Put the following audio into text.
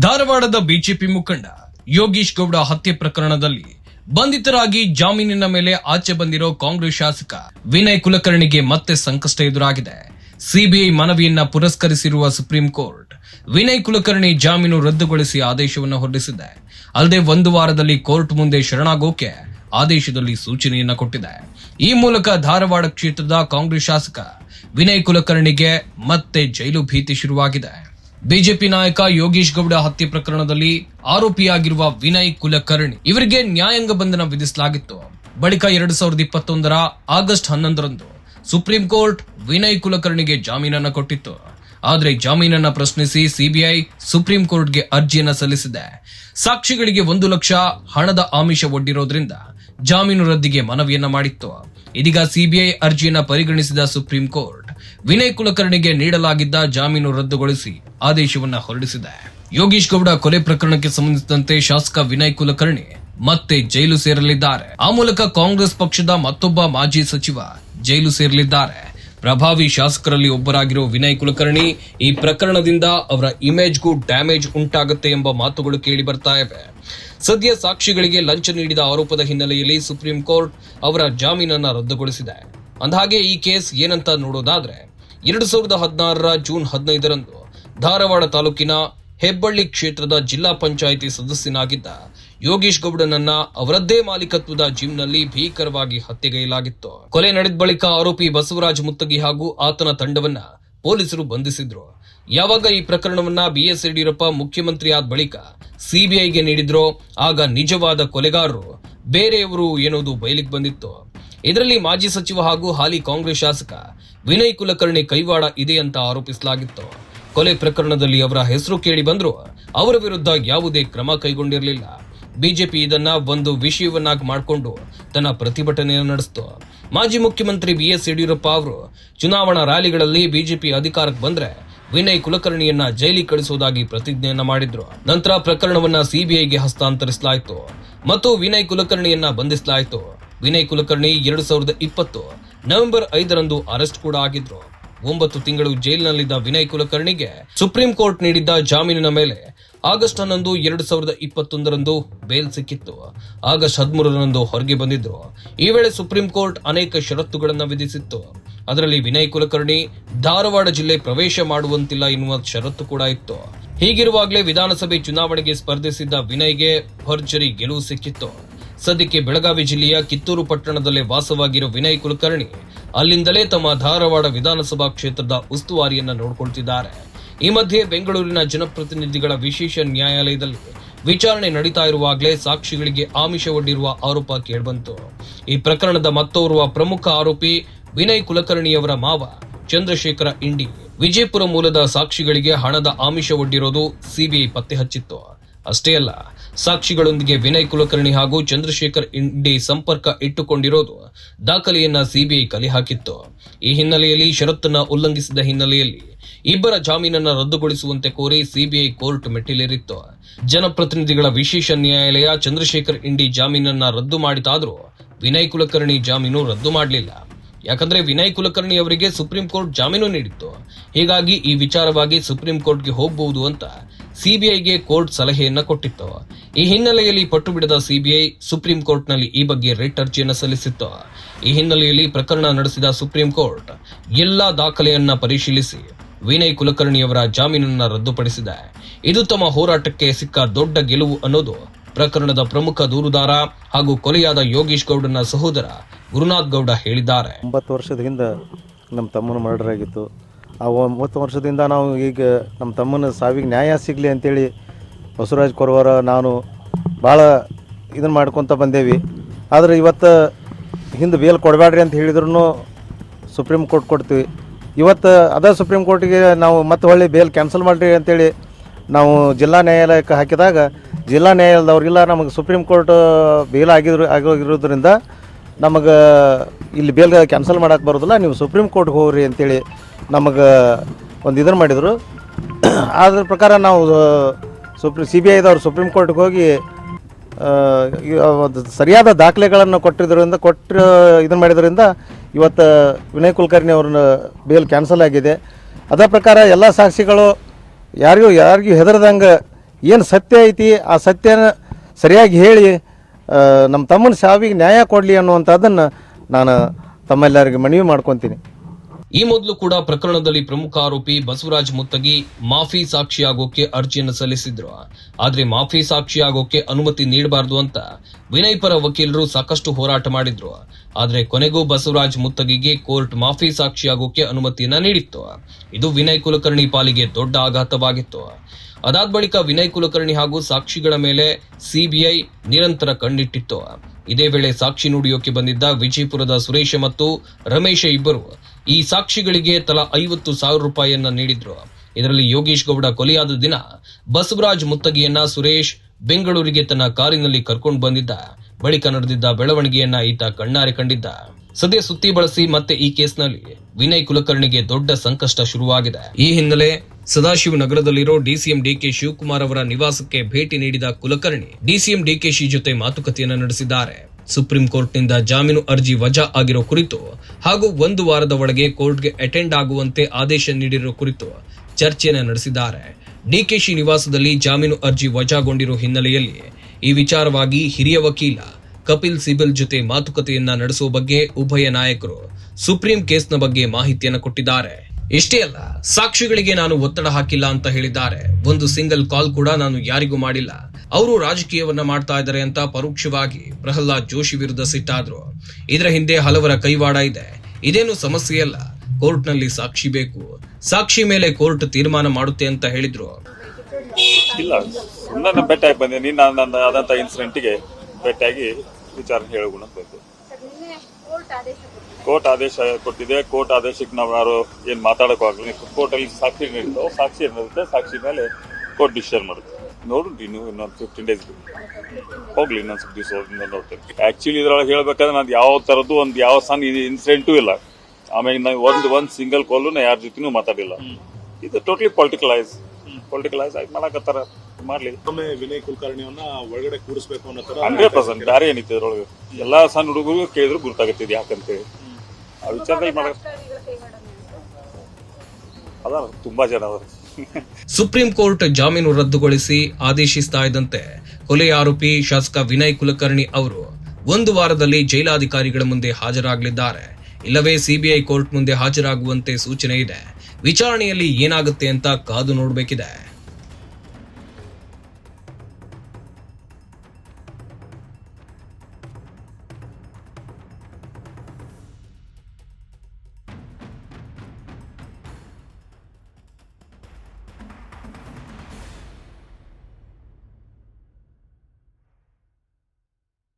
ಧಾರವಾಡದ ಬಿಜೆಪಿ ಮುಖಂಡ ಯೋಗೀಶ್ ಗೌಡ ಹತ್ಯೆ ಪ್ರಕರಣದಲ್ಲಿ ಬಂಧಿತರಾಗಿ ಜಾಮೀನಿನ ಮೇಲೆ ಆಚೆ ಬಂದಿರೋ ಕಾಂಗ್ರೆಸ್ ಶಾಸಕ ವಿನಯ್ ಕುಲಕರ್ಣಿಗೆ ಮತ್ತೆ ಸಂಕಷ್ಟ ಎದುರಾಗಿದೆ. ಸಿಬಿಐ ಮನವಿಯನ್ನ ಪುರಸ್ಕರಿಸಿರುವ ಸುಪ್ರೀಂ ಕೋರ್ಟ್ ವಿನಯ್ ಕುಲಕರ್ಣಿ ಜಾಮೀನು ರದ್ದುಗೊಳಿಸಿ ಆದೇಶವನ್ನು ಹೊರಡಿಸಿದೆ. ಅಲ್ಲದೆ ಒಂದು ವಾರದಲ್ಲಿ ಕೋರ್ಟ್ ಮುಂದೆ ಶರಣಾಗೋಕೆ ಆದೇಶದಲ್ಲಿ ಸೂಚನೆಯನ್ನ ಕೊಟ್ಟಿದೆ. ಈ ಮೂಲಕ ಧಾರವಾಡ ಕ್ಷೇತ್ರದ ಕಾಂಗ್ರೆಸ್ ಶಾಸಕ ವಿನಯ್ ಕುಲಕರ್ಣಿಗೆ ಮತ್ತೆ ಜೈಲು ಭೀತಿ ಶುರುವಾಗಿದೆ. ಬಿಜೆಪಿ ನಾಯಕ ಯೋಗೀಶ್ ಗೌಡ ಹತ್ಯೆ ಪ್ರಕರಣದಲ್ಲಿ ಆರೋಪಿಯಾಗಿರುವ ವಿನಯ್ ಕುಲಕರ್ಣಿ. ಇವರಿಗೆ ನ್ಯಾಯಾಂಗ ಬಂಧನ ವಿಧಿಸಲಾಗಿತ್ತು. ಬಳಿಕ ಎರಡು ಸಾವಿರದ ಇಪ್ಪತ್ತೊಂದರ ಆಗಸ್ಟ್ ಹನ್ನೊಂದರಂದು ಸುಪ್ರೀಂ ಕೋರ್ಟ್ ವಿನಯ್ ಕುಲಕರ್ಣಿಗೆ ಜಾಮೀನನ್ನ ಕೊಟ್ಟಿತ್ತು. ಆದರೆ ಜಾಮೀನನ್ನ ಪ್ರಶ್ನಿಸಿ ಸಿಬಿಐ ಸುಪ್ರೀಂ ಕೋರ್ಟ್ಗೆ ಅರ್ಜಿಯನ್ನ ಸಲ್ಲಿಸಿದೆ. ಸಾಕ್ಷಿಗಳಿಗೆ ಒಂದು ಲಕ್ಷ ಹಣದ ಆಮಿಷ ಒಡ್ಡಿರೋದ್ರಿಂದ ಜಾಮೀನು ರದ್ದಿಗೆ ಮನವಿಯನ್ನ ಮಾಡಿತ್ತು. ಇದೀಗ ಸಿಬಿಐ ಅರ್ಜಿಯನ್ನ ಪರಿಗಣಿಸಿದ ಸುಪ್ರೀಂ ಕೋರ್ಟ್ ವಿನಯ್ ಕುಲಕರ್ಣಿಗೆ ನೀಡಲಾಗಿದ್ದ ಜಾಮೀನು ರದ್ದುಗೊಳಿಸಿ ಆದೇಶವನ್ನ ಹೊರಡಿಸಿದೆ. ಯೋಗೀಶ್ ಗೌಡ ಕೊಲೆ ಪ್ರಕರಣಕ್ಕೆ ಸಂಬಂಧಿಸಿದಂತೆ ಶಾಸಕ ವಿನಯ್ ಕುಲಕರ್ಣಿ ಮತ್ತೆ ಜೈಲು ಸೇರಲಿದ್ದಾರೆ. ಆ ಮೂಲಕ ಕಾಂಗ್ರೆಸ್ ಪಕ್ಷದ ಮತ್ತೊಬ್ಬ ಮಾಜಿ ಸಚಿವ ಜೈಲು ಸೇರಲಿದ್ದಾರೆ. ಪ್ರಭಾವಿ ಶಾಸಕರಲ್ಲಿ ಒಬ್ಬರಾಗಿರೋ ವಿನಯ್ ಕುಲಕರ್ಣಿ ಈ ಪ್ರಕರಣದಿಂದ ಅವರ ಇಮೇಜ್ಗೂ ಡ್ಯಾಮೇಜ್ ಉಂಟಾಗುತ್ತೆ ಎಂಬ ಮಾತುಗಳು ಕೇಳಿ ಬರ್ತಾ ಇವೆ. ಸದ್ಯ ಸಾಕ್ಷಿಗಳಿಗೆ ಲಂಚ ನೀಡಿದ ಆರೋಪದ ಹಿನ್ನೆಲೆಯಲ್ಲಿ ಸುಪ್ರೀಂ ಕೋರ್ಟ್ ಅವರ ಜಾಮೀನನ್ನ ರದ್ದುಗೊಳಿಸಿದೆ. ಅಂದಹಾಗೆ ಈ ಕೇಸ್ ಏನಂತ ನೋಡೋದಾದ್ರೆ ಎರಡು ಸಾವಿರದ ಹದಿನಾರರ ಜೂನ್ ಹದಿನೈದರಂದು ಧಾರವಾಡ ತಾಲೂಕಿನ ಹೆಬ್ಬಳ್ಳಿ ಕ್ಷೇತ್ರದ ಜಿಲ್ಲಾ ಪಂಚಾಯಿತಿ ಸದಸ್ಯನಾಗಿದ್ದ ಯೋಗೀಶ್ ಗೌಡನನ್ನ ಅವರದ್ದೇ ಮಾಲೀಕತ್ವದ ಜಿಮ್ನಲ್ಲಿ ಭೀಕರವಾಗಿ ಹತ್ಯೆಗೈಲಾಗಿತ್ತು ಕೊಲೆ ನಡೆದ ಬಳಿಕ ಆರೋಪಿ ಬಸವರಾಜ್ ಮುತ್ತಗಿ ಹಾಗೂ ಆತನ ತಂಡವನ್ನ ಪೊಲೀಸರು ಬಂಧಿಸಿದ್ರು. ಯಾವಾಗ ಈ ಪ್ರಕರಣವನ್ನ ಬಿಎಸ್ ಯಡಿಯೂರಪ್ಪ ಮುಖ್ಯಮಂತ್ರಿ ಆದ ಬಳಿಕ ಸಿಬಿಐಗೆ ನೀಡಿದ್ರೋ, ಆಗ ನಿಜವಾದ ಕೊಲೆಗಾರರು ಬೇರೆಯವರು ಎನ್ನುವುದು ಬಯಲಿಗೆ ಬಂದಿತ್ತು. ಇದರಲ್ಲಿ ಮಾಜಿ ಸಚಿವ ಹಾಗೂ ಹಾಲಿ ಕಾಂಗ್ರೆಸ್ ಶಾಸಕ ವಿನಯ್ ಕುಲಕರ್ಣಿ ಕೈವಾಡ ಇದೆ ಅಂತ ಆರೋಪಿಸಲಾಗಿತ್ತು. ಕೊಲೆ ಪ್ರಕರಣದಲ್ಲಿ ಅವರ ಹೆಸರು ಕೇಳಿ ಬಂದ್ರು ಅವರ ವಿರುದ್ಧ ಯಾವುದೇ ಕ್ರಮ ಕೈಗೊಂಡಿರಲಿಲ್ಲ. ಬಿಜೆಪಿ ಇದನ್ನ ಒಂದು ವಿಷಯವನ್ನಾಗಿ ಮಾಡಿಕೊಂಡು ತನ್ನ ಪ್ರತಿಭಟನೆಯನ್ನು ನಡೆಸಿತು. ಮಾಜಿ ಮುಖ್ಯಮಂತ್ರಿ ಬಿಎಸ್ ಯಡಿಯೂರಪ್ಪ ಅವರು ಚುನಾವಣಾ ರ್ಯಾಲಿಗಳಲ್ಲಿ ಬಿಜೆಪಿ ಅಧಿಕಾರಕ್ಕೆ ಬಂದ್ರೆ ವಿನಯ್ ಕುಲಕರ್ಣಿಯನ್ನ ಜೈಲಿ ಕಳಿಸುವುದಾಗಿ ಪ್ರತಿಜ್ಞೆಯನ್ನ ಮಾಡಿದ್ರು. ನಂತರ ಪ್ರಕರಣವನ್ನ ಸಿಬಿಐಗೆ ಹಸ್ತಾಂತರಿಸಲಾಯಿತು ಮತ್ತು ವಿನಯ್ ಕುಲಕರ್ಣಿಯನ್ನ ಬಂಧಿಸಲಾಯಿತು. ವಿನಯ್ ಕುಲಕರ್ಣಿ ಎರಡು ಸಾವಿರದ ಇಪ್ಪತ್ತು. ನವೆಂಬರ್ ಐದರಂದು ಅರೆಸ್ಟ್ ಕೂಡ ಆಗಿದ್ರು. ಒಂಬತ್ತು ತಿಂಗಳು ಜೈಲಿನಲ್ಲಿದ್ದ ವಿನಯ್ ಕುಲಕರ್ಣಿಗೆ ಸುಪ್ರೀಂ ಕೋರ್ಟ್ ನೀಡಿದ್ದ ಜಾಮೀನಿನ ಮೇಲೆ ಆಗಸ್ಟ್ ಹನ್ನೊಂದು ಎರಡು ಸಾವಿರದ ಇಪ್ಪತ್ತೊಂದರಂದು ಬೇಲ್ ಸಿಕ್ಕಿತ್ತು. ಆಗಸ್ಟ್ ಹದಿಮೂರರಂದು ಹೊರಗೆ ಬಂದಿದ್ರು. ಈ ವೇಳೆ ಸುಪ್ರೀಂ ಕೋರ್ಟ್ ಅನೇಕ ಷರತ್ತುಗಳನ್ನು ವಿಧಿಸಿತ್ತು. ಅದರಲ್ಲಿ ವಿನಯ್ ಕುಲಕರ್ಣಿ ಧಾರವಾಡ ಜಿಲ್ಲೆ ಪ್ರವೇಶ ಮಾಡುವಂತಿಲ್ಲ ಎನ್ನುವ ಷರತ್ತು ಕೂಡ ಇತ್ತು. ಹೀಗಿರುವಾಗಲೇ ವಿಧಾನಸಭೆ ಚುನಾವಣೆಗೆ ಸ್ಪರ್ಧಿಸಿದ್ದ ವಿನಯ್ಗೆ ಭರ್ಜರಿ ಗೆಲುವು ಸಿಕ್ಕಿತ್ತು. ಸದ್ಯಕ್ಕೆ ಬೆಳಗಾವಿ ಜಿಲ್ಲೆಯ ಕಿತ್ತೂರು ಪಟ್ಟಣದಲ್ಲೇ ವಾಸವಾಗಿರೋ ವಿನಯ್ ಕುಲಕರ್ಣಿ ಅಲ್ಲಿಂದಲೇ ತಮ್ಮ ಧಾರವಾಡ ವಿಧಾನಸಭಾ ಕ್ಷೇತ್ರದ ಉಸ್ತುವಾರಿಯನ್ನ ನೋಡಿಕೊಳ್ತಿದ್ದಾರೆ. ಈ ಮಧ್ಯೆ ಬೆಂಗಳೂರಿನ ಜನಪ್ರತಿನಿಧಿಗಳ ವಿಶೇಷ ನ್ಯಾಯಾಲಯದಲ್ಲಿ ವಿಚಾರಣೆ ನಡೀತಾ ಇರುವಾಗಲೇ ಸಾಕ್ಷಿಗಳಿಗೆ ಆಮಿಷ ಒಡ್ಡಿರುವ ಆರೋಪ ಕೇಳಿಬಂತು. ಈ ಪ್ರಕರಣದ ಮತ್ತೋರ್ವ ಪ್ರಮುಖ ಆರೋಪಿ ವಿನಯ್ ಕುಲಕರ್ಣಿಯವರ ಮಾವ ಚಂದ್ರಶೇಖರ ಇಂಡಿ ವಿಜಯಪುರ ಮೂಲದ ಸಾಕ್ಷಿಗಳಿಗೆ ಹಣದ ಆಮಿಷ ಒಡ್ಡಿರೋದು ಸಿಬಿಐ ಪತ್ತೆ ಹಚ್ಚಿತ್ತು. ಅಷ್ಟೇ ಅಲ್ಲ ಸಾಕ್ಷಿಗಳೊಂದಿಗೆ ವಿನಯ್ ಕುಲಕರ್ಣಿ ಹಾಗೂ ಚಂದ್ರಶೇಖರ್ ಇಂಡಿ ಸಂಪರ್ಕ ಇಟ್ಟುಕೊಂಡಿರೋದು ದಾಖಲೆಯನ್ನ ಸಿಬಿಐ ಕಲೆ ಹಾಕಿತ್ತು. ಈ ಹಿನ್ನೆಲೆಯಲ್ಲಿ ಷರತ್ತನ್ನ ಉಲ್ಲಂಘಿಸಿದ ಹಿನ್ನೆಲೆಯಲ್ಲಿ ಇಬ್ಬರ ಜಾಮೀನನ್ನ ರದ್ದುಗೊಳಿಸುವಂತೆ ಕೋರಿ ಸಿಬಿಐ ಕೋರ್ಟ್ ಮೆಟ್ಟಿಲೇರಿತ್ತು. ಜನಪ್ರತಿನಿಧಿಗಳ ವಿಶೇಷ ನ್ಯಾಯಾಲಯ ಚಂದ್ರಶೇಖರ್ ಇಂಡಿ ಜಾಮೀನನ್ನ ರದ್ದು ಮಾಡಿತಾದರೂ ವಿನಯ್ ಕುಲಕರ್ಣಿ ಜಾಮೀನು ರದ್ದು ಮಾಡಲಿಲ್ಲ. ಯಾಕಂದ್ರೆ ವಿನಯ್ ಕುಲಕರ್ಣಿ ಅವರಿಗೆ ಸುಪ್ರೀಂ ಕೋರ್ಟ್ ಜಾಮೀನು ನೀಡಿತ್ತು. ಹೀಗಾಗಿ ಈ ವಿಚಾರವಾಗಿ ಸುಪ್ರೀಂ ಕೋರ್ಟ್ಗೆ ಹೋಗಬಹುದು ಅಂತ ಸಿಬಿಐಗೆ ಕೋರ್ಟ್ ಸಲಹೆಯನ್ನ ಕೊಟ್ಟಿತ್ತು. ಈ ಹಿನ್ನೆಲೆಯಲ್ಲಿ ಪಟ್ಟು ಬಿಡದ ಸಿಬಿಐ ಸುಪ್ರೀಂ ಕೋರ್ಟ್ನಲ್ಲಿ ಈ ಬಗ್ಗೆ ರಿಟ್ ಅರ್ಜಿಯನ್ನು ಸಲ್ಲಿಸಿತ್ತು. ಈ ಹಿನ್ನೆಲೆಯಲ್ಲಿ ಪ್ರಕರಣ ನಡೆಸಿದ ಸುಪ್ರೀಂ ಕೋರ್ಟ್ ಎಲ್ಲಾ ದಾಖಲೆಯನ್ನ ಪರಿಶೀಲಿಸಿ ವಿನಯ್ ಕುಲಕರ್ಣಿಯವರ ಜಾಮೀನನ್ನು ರದ್ದುಪಡಿಸಿದೆ. ಇದು ತಮ್ಮ ಹೋರಾಟಕ್ಕೆ ಸಿಕ್ಕ ದೊಡ್ಡ ಗೆಲುವು ಅನ್ನೋದು ಪ್ರಕರಣದ ಪ್ರಮುಖ ದೂರುದಾರ ಹಾಗೂ ಕೊಲೆಯಾದ ಯೋಗೀಶ್ ಗೌಡನ ಸಹೋದರ ಗುರುನಾಥ್ ಗೌಡ ಹೇಳಿದ್ದಾರೆ. ಒಂಬತ್ತು ವರ್ಷದ ಹಿಂದೆ ನಮ್ಮ ತಮ್ಮನ ಮರ್ಡರ್ ಆಗಿತ್ತು. ಆ ಒಂಬತ್ತು ವರ್ಷದಿಂದ ನಾವು ಈಗ ನಮ್ಮ ತಮ್ಮನ ಸಾವಿಗೆ ನ್ಯಾಯ ಸಿಗಲಿ ಅಂತೇಳಿ ಬಸವರಾಜ್ ಕೊರವರ ನಾನು ಭಾಳ ಇದನ್ನು ಮಾಡ್ಕೊತ ಬಂದೇವಿ. ಆದರೆ ಇವತ್ತು ಹಿಂದೆ ಬೇಲ್ ಕೊಡಬೇಡ್ರಿ ಅಂತ ಹೇಳಿದ್ರು ಸುಪ್ರೀಂ ಕೋರ್ಟ್ ಕೊಡ್ತೀವಿ. ಇವತ್ತು ಅದೇ ಸುಪ್ರೀಂ ಕೋರ್ಟಿಗೆ ನಾವು ಮತ್ತೆ ಹೊಳ್ಳಿ ಬೇಲ್ ಕ್ಯಾನ್ಸಲ್ ಮಾಡಿರಿ ಅಂತೇಳಿ ನಾವು ಜಿಲ್ಲಾ ನ್ಯಾಯಾಲಯಕ್ಕೆ ಹಾಕಿದಾಗ ಜಿಲ್ಲಾ ನ್ಯಾಯಾಲಯದವ್ರಿಗೆಲ್ಲ ನಮಗೆ ಸುಪ್ರೀಂ ಕೋರ್ಟ್ ಬೇಲ್ ಆಗಿದ್ರು ಆಗಿರೋದ್ರಿಂದ ನಮಗೆ ಇಲ್ಲಿ ಬೇಲ್ ಕ್ಯಾನ್ಸಲ್ ಮಾಡೋಕ್ಕೆ ಬರೋದಿಲ್ಲ, ನೀವು ಸುಪ್ರೀಂ ಕೋರ್ಟ್ಗೆ ಹೋಗ್ರಿ ಅಂತೇಳಿ ನಮಗೆ ಒಂದು ಇದನ್ನು ಮಾಡಿದರು. ಅದ್ರ ಪ್ರಕಾರ ನಾವು ಸುಪ್ರೀ ಸಿ ಬಿ ಐದವರು ಸುಪ್ರೀಂ ಕೋರ್ಟ್ಗೆ ಹೋಗಿ ಸರಿಯಾದ ದಾಖಲೆಗಳನ್ನು ಕೊಟ್ಟಿದ್ದರಿಂದ ಕೊಟ್ಟು ಇದನ್ನು ಮಾಡಿದ್ರಿಂದ ಇವತ್ತು ವಿನಯ್ ಕುಲಕರ್ಣಿ ಅವ್ರನ್ನ ಬೇಲ್ ಕ್ಯಾನ್ಸಲ್ ಆಗಿದೆ. ಅದೇ ಪ್ರಕಾರ ಎಲ್ಲ ಸಾಕ್ಷಿಗಳು ಯಾರಿಗೂ ಯಾರಿಗೂ ಹೆದರ್ದಂಗೆ ಏನು ಸತ್ಯ ಐತಿ, ಆ ಸತ್ಯನ ಸರಿಯಾಗಿ ಹೇಳಿ ನಮ್ಮ ತಮ್ಮನ ಸಾವಿಗೆ ನ್ಯಾಯ ಕೊಡಲಿ ಅನ್ನುವಂಥದ್ದನ್ನು ನಾನು ತಮ್ಮೆಲ್ಲರಿಗೆ ಮನವಿ ಮಾಡ್ಕೊತೀನಿ. ಈ ಮೊದಲು ಕೂಡ ಪ್ರಕರಣದಲ್ಲಿ ಪ್ರಮುಖ ಆರೋಪಿ ಬಸವರಾಜ್ ಮುತ್ತಗಿ ಮಾಫಿ ಸಾಕ್ಷಿಯಾಗೋಕೆ ಅರ್ಜಿಯನ್ನು ಸಲ್ಲಿಸಿದ್ರು. ಆದ್ರೆ ಮಾಫಿ ಸಾಕ್ಷಿಯಾಗೋಕೆ ಅನುಮತಿ ನೀಡಬಾರದು ಅಂತ ವಿನಯ್ ಪರ ವಕೀಲರು ಸಾಕಷ್ಟು ಹೋರಾಟ ಮಾಡಿದ್ರು. ಆದ್ರೆ ಕೊನೆಗೂ ಬಸವರಾಜ್ ಮುತ್ತಗಿಗೆ ಕೋರ್ಟ್ ಮಾಫಿ ಸಾಕ್ಷಿಯಾಗೋಕೆ ಅನುಮತಿಯನ್ನ ನೀಡಿತ್ತು. ಇದು ವಿನಯ್ ಕುಲಕರ್ಣಿ ಪಾಲಿಗೆ ದೊಡ್ಡ ಆಘಾತವಾಗಿತ್ತು. ಅದಾದ ಬಳಿಕ ವಿನಯ್ ಕುಲಕರ್ಣಿ ಹಾಗೂ ಸಾಕ್ಷಿಗಳ ಮೇಲೆ ಸಿಬಿಐ ನಿರಂತರ ಕಣ್ಣಿಟ್ಟಿತ್ತು. ಇದೇ ವೇಳೆ ಸಾಕ್ಷಿ ನುಡಿಯೋಕೆ ಬಂದಿದ್ದ ವಿಜಯಪುರದ ಸುರೇಶ ಮತ್ತು ರಮೇಶ ಇಬ್ಬರು ಈ ಸಾಕ್ಷಿಗಳಿಗೆ ತಲಾ ಐವತ್ತು ಸಾವಿರ ರೂಪಾಯಿಯನ್ನ ನೀಡಿದ್ರು. ಇದರಲ್ಲಿ ಯೋಗೇಶ್ ಗೌಡ ಕೊಲೆಯಾದ ದಿನ ಬಸವರಾಜ್ ಮುತ್ತಗಿಯನ್ನ ಸುರೇಶ್ ಬೆಂಗಳೂರಿಗೆ ತನ್ನ ಕಾರಿನಲ್ಲಿ ಕರ್ಕೊಂಡು ಬಂದಿದ್ದ. ಬಳಿಕ ನಡೆದಿದ್ದ ಬೆಳವಣಿಗೆಯನ್ನ ಈತ ಕಣ್ಣಾರೆ ಕಂಡಿದ್ದ. ಸದ್ಯ ಸುತ್ತಿ ಬಳಸಿ ಮತ್ತೆ ಈ ಕೇಸ್ನಲ್ಲಿ ವಿನಯ್ ಕುಲಕರ್ಣಿಗೆ ದೊಡ್ಡ ಸಂಕಷ್ಟ ಶುರುವಾಗಿದೆ. ಈ ಹಿನ್ನೆಲೆ ಸದಾಶಿವ ನಗರದಲ್ಲಿರೋ ಡಿಸಿಎಂ ಡಿಕೆ ಶಿವಕುಮಾರ್ ಅವರ ನಿವಾಸಕ್ಕೆ ಭೇಟಿ ನೀಡಿದ ಕುಲಕರ್ಣಿ ಡಿಸಿಎಂ ಡಿಕೆಶಿ ಜೊತೆ ಮಾತುಕತೆಯನ್ನು ನಡೆಸಿದ್ದಾರೆ. ಸುಪ್ರೀಂ ಕೋರ್ಟ್ನಿಂದ ಜಾಮೀನು ಅರ್ಜಿ ವಜಾ ಆಗಿರೋ ಕುರಿತು ಹಾಗೂ ಒಂದು ವಾರದ ಒಳಗೆ ಕೋರ್ಟ್ಗೆ ಅಟೆಂಡ್ ಆಗುವಂತೆ ಆದೇಶ ನೀಡಿರೋ ಕುರಿತು ಚರ್ಚೆಯನ್ನು ನಡೆಸಿದ್ದಾರೆ. ಡಿಕೆಶಿ ನಿವಾಸದಲ್ಲಿ ಜಾಮೀನು ಅರ್ಜಿ ವಜಾಗೊಂಡಿರೋ ಹಿನ್ನೆಲೆಯಲ್ಲಿ ಈ ವಿಚಾರವಾಗಿ ಹಿರಿಯ ವಕೀಲ ಕಪಿಲ್ ಸಿಬಲ್ ಜೊತೆ ಮಾತುಕತೆಯನ್ನ ನಡೆಸುವ ಬಗ್ಗೆ ಉಭಯ ನಾಯಕರು ಸುಪ್ರೀಂ ಕೇಸ್ನ ಬಗ್ಗೆ ಮಾಹಿತಿಯನ್ನು ಕೊಟ್ಟಿದ್ದಾರೆ. ಇಷ್ಟೇ ಅಲ್ಲ, ಸಾಕ್ಷಿಗಳಿಗೆ ನಾನು ಒತ್ತಡ ಹಾಕಿಲ್ಲ ಅಂತ ಹೇಳಿದ್ದಾರೆ. ಒಂದು ಸಿಂಗಲ್ ಕಾಲ್ ಕೂಡ ನಾನು ಯಾರಿಗೂ ಮಾಡಿಲ್ಲ. ಅವರು ರಾಜಕೀಯವನ್ನ ಮಾಡ್ತಾ ಇದ್ದಾರೆ ಅಂತ ಪರೋಕ್ಷವಾಗಿ ಪ್ರಹ್ಲಾದ್ ಜೋಶಿ ವಿರುದ್ಧ ಸಿಟ್ಟಾದ್ರು. ಇದರ ಹಿಂದೆ ಹಲವರ ಕೈವಾಡ ಇದೆ. ಇದೇನು ಸಮಸ್ಯೆ ಅಲ್ಲ. ಕೋರ್ಟ್ನಲ್ಲಿ ಸಾಕ್ಷಿ ಬೇಕು. ಸಾಕ್ಷಿ ಮೇಲೆ ಕೋರ್ಟ್ ತೀರ್ಮಾನ ಮಾಡುತ್ತೆ ಅಂತ ಹೇಳಿದ್ರು. ಇಲ್ಲ ಸುಮ್ಮನೆ ಬಂದೆ. ನೀನು ನಾನು ನನ್ನ ಆದಂಥ ಇನ್ಸಿಡೆಂಟಿಗೆ ಭೇಟಿಯಾಗಿ ವಿಚಾರ ಹೇಳೋಣ ಅಂತ ಬಂದೆ. ನಿನ್ನೆ ಕೋರ್ಟ್ ಆದೇಶ ಕೊಟ್ಟಿದೆ. ಕೋರ್ಟ್ ಆದೇಶಕ್ಕೆ ನಾವು ಯಾರು ಏನು ಕೋರ್ಟ್ ಕೋರ್ಟಲ್ಲಿ ಸಾಕ್ಷಿ ನೀಡಿದ್ದು ಸಾಕ್ಷಿ ಏನಿರುತ್ತೆ ಸಾಕ್ಷಿ ಮೇಲೆ ಕೋರ್ಟ್ ಡಿಸಿಷನ್ ಮಾಡುತ್ತೆ. ನೋಡು ನೀವು ಇನ್ನೊಂದು ಫಿಫ್ಟೀನ್ ಡೇಸ್ ಹೋಗ್ಲಿ ಇನ್ನೊಂದು ಸ್ವಲ್ಪ ದಿವಸ ನೋಡ್ತೇನೆ. ಆ್ಯಕ್ಚುಲಿ ಇದ್ರೊಳಗೆ ಹೇಳ್ಬೇಕಾದ್ರೆ ನಾನು ಯಾವ ಥರದ್ದು ಒಂದು ಯಾವ ಸಣ್ಣ ಇನ್ಸಿಡೆಂಟು ಇಲ್ಲ. ಆಮೇಲೆ ನಾವು ಒಂದು ಒಂದು ಸಿಂಗಲ್ ಕಾಲು ನಾ ಯಾರ ಜೊತೆನೂ ಮಾತಾಡಿಲ್ಲ. ಇದು ಟೋಟ್ಲಿ ಪೊಲಿಟಿಕಲೈಸ್ ಪೊಲಿಟಿಕಲೈಸ್ ಆಗಿ ಮಾಡಕತ್ತಾರ. ಮಾಡಲಿ. ಒಮ್ಮೆ ವಿನಯ್ ಕುಲಕರ್ಣಿಯನ್ನ ಒಳಗಡೆ ಕೂರಿಸ್ಬೇಕು ಅನ್ನೋ ತರ ಹಂಡ್ರೆಡ್ ಪರ್ಸೆಂಟ್ ಬೇರೆ ಏನಿತ್ತು ಇದ್ರೊಳಗೆ? ಎಲ್ಲಾ ಸಣ್ಣ ಹುಡುಗರು ಕೇಳಿದ್ರು ಗುರ್ತಾಗತ್ತಿದ್ ಯಾಕಂತೇಳಿ. ಆ ವಿಚಾರದಲ್ಲಿ ಮಾಡ ಅದಾರ ತುಂಬಾ ಜನ ಅವರು ಸುಪ್ರೀಂ ಕೋರ್ಟ್ ಜಾಮೀನು ರದ್ದುಗೊಳಿಸಿ ಆದೇಶಿಸ್ತಾ ಇದ್ದಂತೆ ಕೊಲೆ ಆರೋಪಿ ಶಾಸಕ ವಿನಯ್ ಕುಲಕರ್ಣಿ ಅವರು ಒಂದು ವಾರದಲ್ಲಿ ಜೈಲಾಧಿಕಾರಿಗಳ ಮುಂದೆ ಹಾಜರಾಗಲಿದ್ದಾರೆ. ಇಲ್ಲವೇ ಸಿಬಿಐ ಕೋರ್ಟ್ ಮುಂದೆ ಹಾಜರಾಗುವಂತೆ ಸೂಚನೆ ಇದೆ. ವಿಚಾರಣೆಯಲ್ಲಿ ಏನಾಗುತ್ತೆ ಅಂತ ಕಾದು ನೋಡಬೇಕಿದೆ.